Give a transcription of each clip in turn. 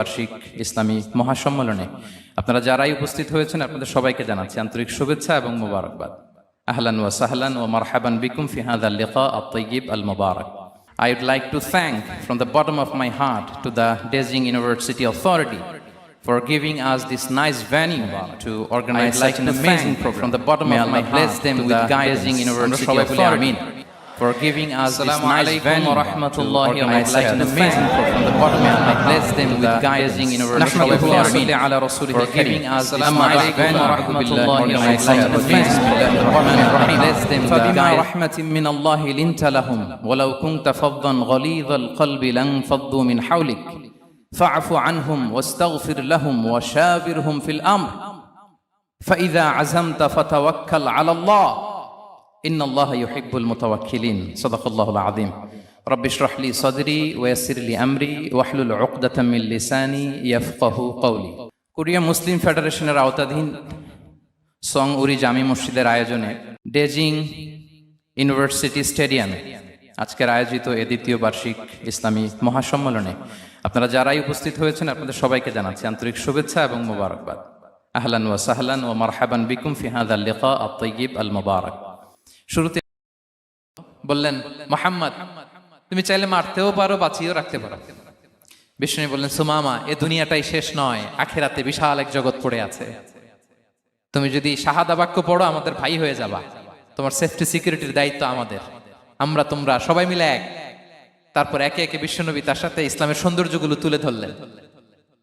বার্ষিক ইসলামী মহাসম্মেলনে আপনারা যারাই উপস্থিত হয়েছেন আপনাদের সবাইকে জানাচ্ছি আন্তরিক শুভেচ্ছা এবং মোবারকবাদ আহলান ওয়া সাহলান ওয়া মারহাবান বিকুম ফি হাদা লিকা আত-তাইয়িব আল মুবারক I would like to thank from the bottom of my heart to the Dezing University Authority for giving us this nice venue to organize I'd like an amazing program. from the bottom May of my bless them with guidance University University Authority. Authority. For giving us this nice venue such an barakatuh. amazing program. From the bottom, may Allah bless them with University University Authority. Authority. Amin. على رسوله For giving us this nice venue ورحمة الله وبركاته. amazing الله. Bless them with فبما. رحمة من الله لنت لهم ولو كنت فظا غليظ القلب لانفضوا من حولك فاعف عنهم واستغفر لهم وشاورهم في الأمر فإذا عزمت فتوكل على الله إن الله يحب المتوكلين صدق الله العظيم رب اشرح لي صدري ويسر لي أمري واحلل عقدة من لساني يفقه قولي Korea মুসলিম ফেডারেশনের আওতাধীন song উরি জামি মসজিদের আয়োজনে ডেজিং university স্টেডিয়ামে আজকের আয়োজিত এ দ্বিতীয় বার্ষিক ইসলামী মহাসম্মেলনে আপনারা যারাই উপস্থিত হয়েছেন আপনাদের সবাইকে জানাচ্ছি আন্তরিক শুভেচ্ছা এবং মোবারকবাদ আহলান ওয়া সাহলান ওয়া মারহাবান বিকুম ফি হাদা লিকা আত-তাইয়িব আল মুবারক শুরুতে বললেন, মোহাম্মদ, তুমি চাইলে মারতেও পারো, বাঁচিয়েও রাখতে পারো। বিষ্ণু বললেন, সুমামা, এ দুনিয়াটাই শেষ নয়, আখেরাতে বিশাল এক জগৎ পড়ে আছে। তুমি যদি শাহাদা বাক্য পড়ো, আমাদের ভাই হয়ে যাবা। তোমার সেফটি সিকিউরিটির দায়িত্ব আমাদের। আমরা, তোমরা সবাই মিলে এক। তারপর একে একে বিশ্বনবী তার সাথে ইসলামের সৌন্দর্যগুলো তুলে ধরলেন।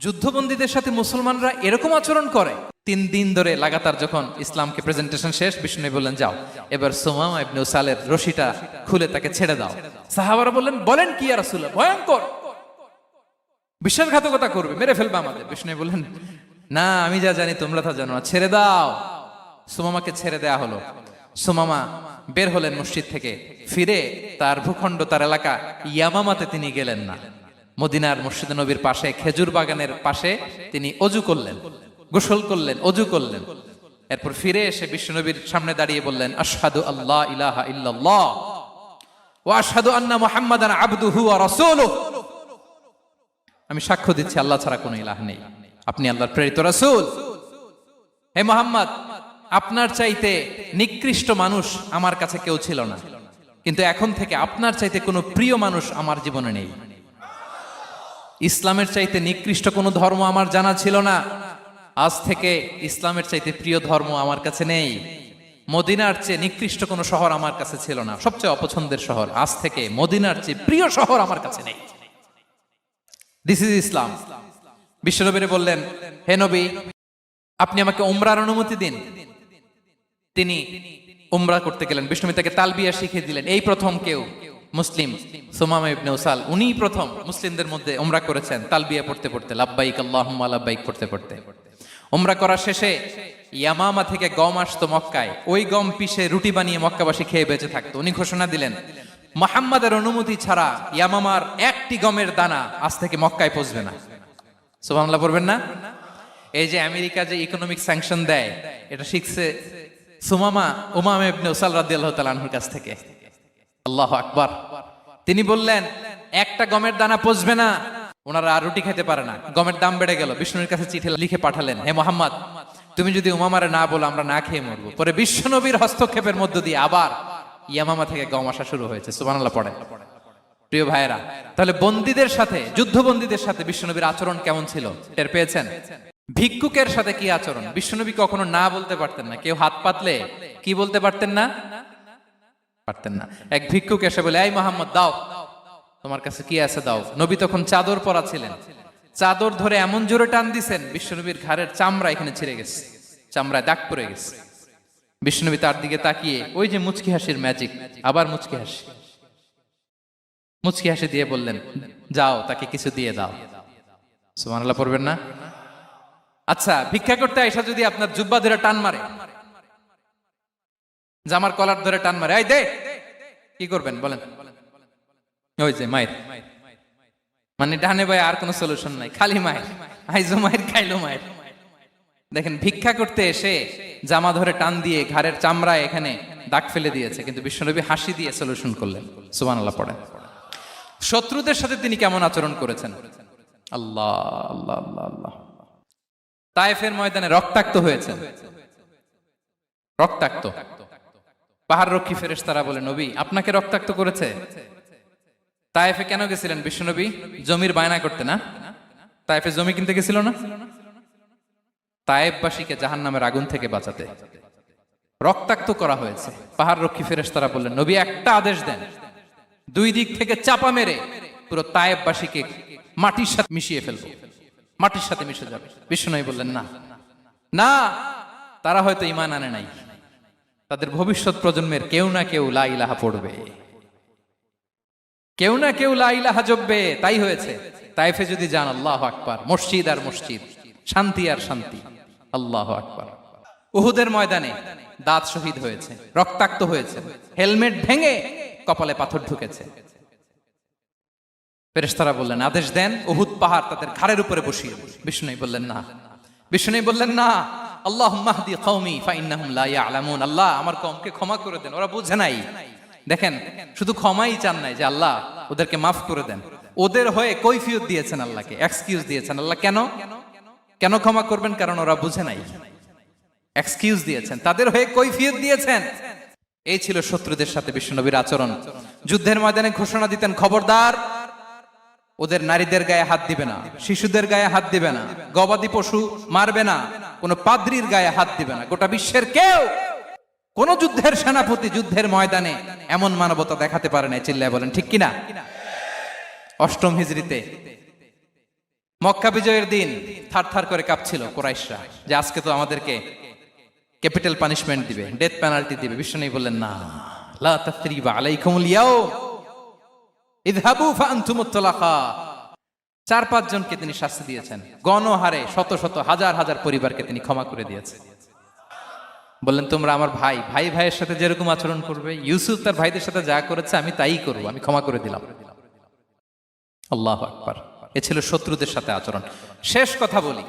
যুদ্ধবন্দীদের সাথে মুসলমানরা এরকম আচরণ করে। তিন দিন ধরে লাগাতার যখন ইসলামকে প্রেজেন্টেশন শেষ, বিষ্ণু বললেন, যাও। এবার সুমামা উসালের রশিটা খুলে তাকে ছেড়ে দাও। সাহাবারা বললেন, বলেন কি আর ভয়ঙ্কর। বিশ্বাসঘাতকতা করবে, মেরে ফেলবে আমাদের। বিষ্ণু বললেন, না, আমি যা জানি তোমরা তা জানো না। ছেড়ে দাও। সুমামাকে ছেড়ে দেয়া হলো। সুমামা বের হলেন মসজিদ থেকে, ফিরে তার ভূখণ্ড, তার এলাকা ইয়ামামাতে তিনি গেলেন না। মদিনার মসজিদ নবীর পাশে, খেজুর বাগানের পাশে তিনি অজু করলেন, গোসল করলেন, অজু করলেন। এরপর ফিরে এসে বিশ্বনবীর সামনে দাঁড়িয়ে বললেন, আশহাদু আল্লাহ ইলাহা ইল্লাল্লাহ আন্না আমি সাক্ষ্য দিচ্ছি, আল্লাহ ছাড়া কোনো ইলাহ নেই। আপনি আল্লাহর প্রেরিত রাসূল। হে মোহাম্মদ, আপনার চাইতে নিকৃষ্ট মানুষ আমার কাছে কেউ ছিল না। কিন্তু এখন থেকে আপনার চাইতে কোনো প্রিয় মানুষ আমার জীবনে নেই। ইসলামের চাইতে নিকৃষ্ট কোনো ধর্ম আমার জানা ছিল না। আজ থেকে ইসলামের চাইতে প্রিয় ধর্ম আমার কাছে নেই। মদিনার চেয়ে নিকৃষ্ট কোনো শহর আমার কাছে ছিল না। সবচেয়ে অপছন্দের শহর আজ থেকে মদিনার চেয়ে প্রিয় শহর আমার কাছে নেই। দিস ইজ ইসলাম বিশ্বনবীরে বললেন, হে নবী, আপনি আমাকে উমরার অনুমতি দিন। তিনি উমরা করতে গেলেন। বিষ্ণুবী তাকে তালবিয়া শিখিয়ে দিলেন, এই প্রথম কেউ মুসলিম সুমামা ইবনে উসাল, উনিই প্রথম মুসলিমদের মধ্যে ওমরা করেছেন তালবিয়া পড়তে পড়তে, লাব্বাইক আল্লাহুম্মা লাব্বাইক পড়তে পড়তে। ওমরা করার শেষে ইয়ামামা থেকে গম আসতো মক্কায়, ওই গম পিষে রুটি বানিয়ে মক্কাবাসী খেয়ে বেঁচে থাকতো। উনি ঘোষণা দিলেন, মোহাম্মদের অনুমতি ছাড়া ইয়ামামার একটি গমের দানা আজ থেকে মক্কায় পৌঁছবে না। সুবহানাল্লাহ পড়বেন না? এই যে আমেরিকা যে ইকোনমিক স্যাংশন দেয়, এটা শিখছে সুমামা উমাম ইবনে উসাল রাদিয়াল্লাহু তাআলা আনহুর কাছ থেকে। আল্লাহ আকবার। তিনি বললেন, একটা গমের দানা পচবে না। ওনারা আর রুটি খেতে পারে না। গমের দাম বেড়ে গেল। বিষ্ণুর কাছে চিঠি লিখে পাঠালেন, হে মোহাম্মদ, তুমি যদি উমামারে না বলো, আমরা না খেয়ে মরবো। পরে বিশ্বনবীর হস্তক্ষেপের মধ্য দিয়ে আবার ইয়ামামা থেকে গম আসা শুরু হয়েছে। সুবহানাল্লাহ পড়ে। প্রিয় ভাইয়েরা, তাহলে বন্দীদের সাথে, যুদ্ধবন্দীদের সাথে বিশ্বনবীর আচরণ কেমন ছিল? টের পেয়েছেন? ভিক্ষুকের সাথে কি আচরণ? বিশ্বনবী কখনো না বলতে পারতেন না। কেউ হাত পাতলে কি বলতে পারতেন না? পারতেন না। এক ভিক্ষুক এসে বলে, এই মোহাম্মদ, দাও। তোমার কাছে কি আছে? দাও। নবী তখন চাদর পরা ছিলেন চাদর ধরে এমন জোরে টান দিছেন, বিশ্বনবীর ঘাড়ের চামড়া এখানে ছিঁড়ে গেছে, চামড়ায় দাগ পড়ে গেছে। বিশ্বনবী তার দিকে তাকিয়ে, ওই যে মুচকি হাসির ম্যাজিক আবার মুচকি হাসি। মুচকি হাসি দিয়ে বললেন, যাও, তাকে কিছু দিয়ে দাও। সুবহানাল্লাহ পড়বেন না? আচ্ছা ভিক্ষা করতে আইসা যদি আপনার জুব্বা ধরে টান মারে জামার কলার ধরে টান মারে, এই দে! কি করবেন, বলেন। ওই যে মায়ের। মানে ডানে ভাই আর কোনো সলিউশন নাই, খালি মায়ের। আইজো মায়ের, খাইলো মায়ের। দেখেন, ভিক্ষা করতে এসে জামা ধরে টান দিয়ে ঘাড়ের চামড়ায় এখানে দাগ ফেলে দিয়েছে, কিন্তু বিশ্বনবী হাসি দিয়ে সলিউশন করলেন। সুবান আল্লাহ পড়েন। শত্রুদের সাথে তিনি কেমন আচরণ করেছেন? আল্লাহ আল্লাহ আল্লাহ আল্লাহ। তায়েফের ময়দানে রক্তাক্ত হয়েছেন। রক্তাক্ত। পাহাড় রক্ষী ফেরেশতারা বলে, নবী, আপনাকে রক্তাক্ত করেছে। তায়েফে কেন গেছিলেন বিশ্বনবী? জমির বায়না করতে না? তায়েফে জমি কিনতে গেছিল না? তায়েববাসীকে জাহান নামের আগুন থেকে বাঁচাতে। রক্তাক্ত করা হয়েছে। পাহাড় রক্ষী ফেরেশতারা বললেন, নবী, একটা আদেশ দেন। দুই দিক থেকে চাপা মেরে পুরো তায়েববাসীকে মাটির সাথে মিশিয়ে ফেলব। মাটির সাথে মিশে যাবে। বিষ্ণু বললেন, না। না, তারা হয়তো ইমান আনে নাই। তাদের ভবিষ্যৎ প্রজন্মের কেউ না কেউ লা ইলাহা পড়বে। কেউ না কেউ লা ইলাহা জপবে, তাই হয়েছে। তাইফে যদি যান, আল্লাহ আকবার। মসজিদ আর মসজিদ, শান্তি আর শান্তি, আল্লাহ আকবার। উহুদের ময়দানে দাঁত শহীদ হয়েছে, রক্তাক্ত হয়েছে, হেলমেট ভেঙে কপালে পাথর ঢুকেছে। ফেরেশতারা বললেন, আদেশ দেন, উহুদ পাহাড় তাদের ঘাড়ের উপরে বসিয়ে বিষ্ণু বললেন, না। বিষ্ণু বললেন, না। আল্লাহ মাহদি কওমি ফাইন্নাহুম লা ইয়ালামুন। আল্লাহ আমার কওমকে ক্ষমা করে দেন, ওরা বুঝে নাই। দেখেন, শুধু ক্ষমাই চান নাই যে আল্লাহ ওদেরকে মাফ করে দেন। ওদের হয়ে কৈফিয়ত দিয়েছেন আল্লাহকে এক্সকিউজ দিয়েছেন। আল্লাহ কেন? কেন ক্ষমা করবেন? কারণ ওরা বুঝে নাই। এক্সকিউজ দিয়েছেন, তাদের হয়ে কৈফিয়ত দিয়েছেন। এই ছিল শত্রুদের সাথে বিশ্বনবীর আচরণ। যুদ্ধের ময়দানে ঘোষণা দিতেন, খবরদার ওদের নারীদের গায়ে হাত দিবে না, শিশুদের গায়ে হাত দিবে না, গবাদি পশু মারবে না, কোনো পাদ্রির গায়ে হাত দিবে না। গোটা বিশ্বের কেউ কোন যুদ্ধের সেনাপতি যুদ্ধের ময়দানে এমন মানবতা দেখাতে পারে না চিল্লায় বলেন, ঠিক কিনা? অষ্টম হিজড়িতে মক্কা বিজয়ের দিন থার থার করে কাঁপছিল কোরাইশরা, যে আজকে তো আমাদেরকে ক্যাপিটাল পানিশমেন্ট দিবে, ডেথ পেনাল্টি দিবে। বিষ্ণু বললেন, না, লা তাসরিবা আলাইকুমুল ইয়াউম। চার, পাঁচ জনকে তিনি শাস্তি দিয়েছেন। গণহারে শত শত, হাজার হাজার পরিবারকে তিনি ক্ষমা করে দিয়েছেন। বললেন, তোমরা আমার ভাই। ভাই ভাইয়ের সাথে যেরকম আচরণ করবে, ইউসুফ তার ভাইদের সাথে যা করেছে আমি তাই করব, আমি ক্ষমা করে দিলাম। আল্লাহ আকবার। এ ছিল শত্রুদের সাথে আচরণ। শেষ কথা বলি।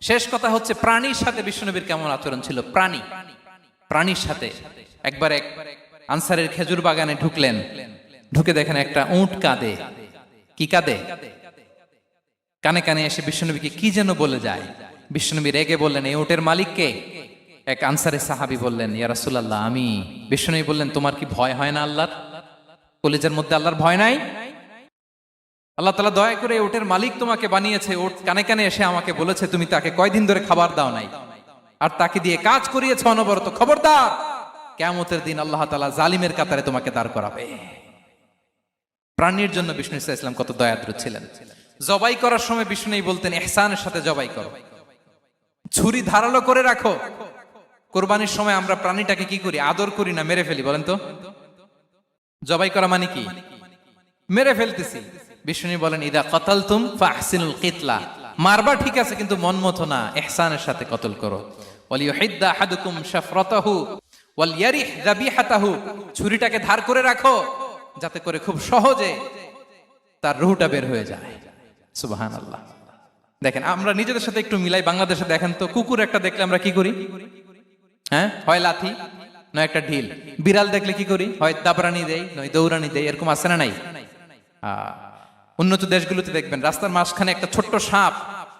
শেষ কথা হচ্ছে, প্রাণীর সাথে বিষ্ণুনবীর কেমন আচরণ ছিল? প্রাণী। প্রাণীর সাথে। একবার এক আনসারের খেজুর বাগানে ঢুকলেন। ঢুকে দেখেন একটা উট কাঁদে। কি কাঁদে? কানে কানে এসে বিষ্ণুনবীকে কি যেন বলে যায়। বিষ্ণুনবী রেগে বললেন এই উটের মালিককে এক আনসারের সাহাবি বললেন, ইয়া রাসূলুল্লাহ, আমি। বিষ্ণুনবী বললেন, তোমার কি ভয় হয় না আল্লাহর? কলেজের মধ্যে আল্লাহর ভয় নাই? আল্লাহ তালা দয়া করে ওটের মালিক তোমাকে বানিয়েছে। ওট কানে কানে এসে আমাকে বলেছে, তুমি তাকে কয়দিন ধরে খাবার দাও নাই। আর তাকে দিয়ে কাজ করিয়েছে অনবরত। খবরদার কেমতের দিন আল্লাহ তালা জালিমের কাতারে তোমাকে দাঁড় করাবে। প্রাণীর জন্য বিষ্ণু ইসা ইসলাম কত দয়াদ্র ছিলেন। জবাই করার সময় বিষ্ণু বলতেন, এহসানের সাথে জবাই করো। ছুরি ধারালো করে রাখো। কোরবানির সময় আমরা প্রাণীটাকে কি করি? আদর করি না, মেরে ফেলি, বলেন তো? জবাই করা মানে কি? মেরে ফেলতেছি। বিষ্ণু বলেন, ইদা কতাল তুম ফাহসিনুল কিতলা। মারবা ঠিক আছে, কিন্তু মন মতো না, এহসানের সাথে কতল করো। ওয়ালিয়ারিহ যাবিহাতাহু। ছুরিটাকে ধার করে রাখো। যাতে করে খুব সহজে তার রুহটা বের হয়ে যায়। সুবহানাল্লাহ। দেখেন, আমরা নিজেদের সাথে একটু মিলাই বাংলাদেশে দেখেন তো, কুকুর একটা দেখলে আমরা কি করি? হ্যাঁ? হয় লাথি নয় একটা ঢিল। বিড়াল দেখলে কি করি? হয় দাবরানি দেয় নয় দৌড়ানি দেয় এরকম আছে না নাই? উন্নত দেশগুলোতে দেখবেন, রাস্তার মাঝখানে একটা ছোট্ট সাপ,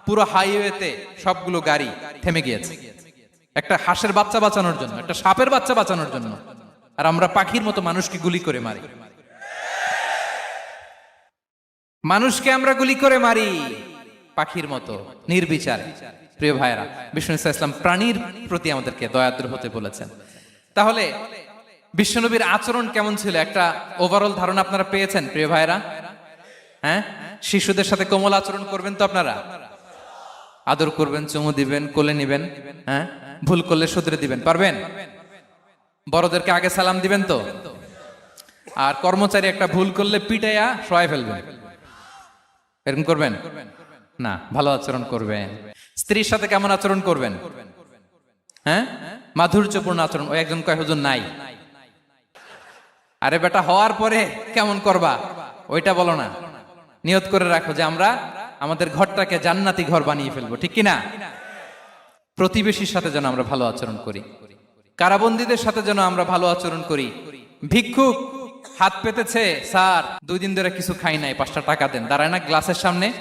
পুরো হাইওয়েতে সবগুলো গাড়ি থেমে গিয়েছে। একটা হাঁসের বাচ্চা বাঁচানোর জন্য, একটা সাপের বাচ্চা বাঁচানোর জন্য। আর আমরা পাখির মতো মানুষকে গুলি করে মারি। মানুষকে আমরা গুলি করে মারি। পাখির মতো, নির্বিচারে। প্রিয় ভাইরা বিষ্ণু ইসলাম প্রাণীর প্রতি আমাদেরকে দয়াদ্র হতে বলেছেন। তাহলে, বিশ্বনবীর আচরণ কেমন ছিল? একটা ওভারঅল ধারণা আপনারা পেয়েছেন, প্রিয় ভাইরা হ্যাঁ? শিশুদের সাথে কোমল আচরণ করবেন তো আপনারা? আদর করবেন, চুমু দিবেন, কোলে নিবেন হ্যাঁ? ভুল করলে শুধরে দিবেন, পারবেন? বড়দেরকে আগে সালাম দিবেন তো? আর কর্মচারী একটা ভুল করলে পিটাইয়া সহায় ফেলবেন। এরকম করবেন? না, ভালো আচরণ করবেন। স্ত্রীর সাথে কেমন আচরণ করবেন? হ্যাঁ? মাধুর্যপূর্ণ আচরণ। ওই একজন কয়, হুজুর, নাই। আরে বেটা, হওয়ার পরে কেমন করবা? ওইটা বলো না। নিয়ত করে রাখো যে আমরা আমাদের ঘরটাকে জান্নাতি ঘর বানিয়ে ফেলব, ঠিক কি না প্রতিবেশীর সাথে যেন আমরা ভালো আচরণ করি। কারাবন্দীদের সাথে যেন আমরা ভালো আচরণ করি। ভিক্ষুক হাত পেতেছে, স্যার। দুই দিন ধরে কিছু খাই নাই, পাঁচটা টাকা দেন। দাঁড়ায় না, গ্লাসের সামনে।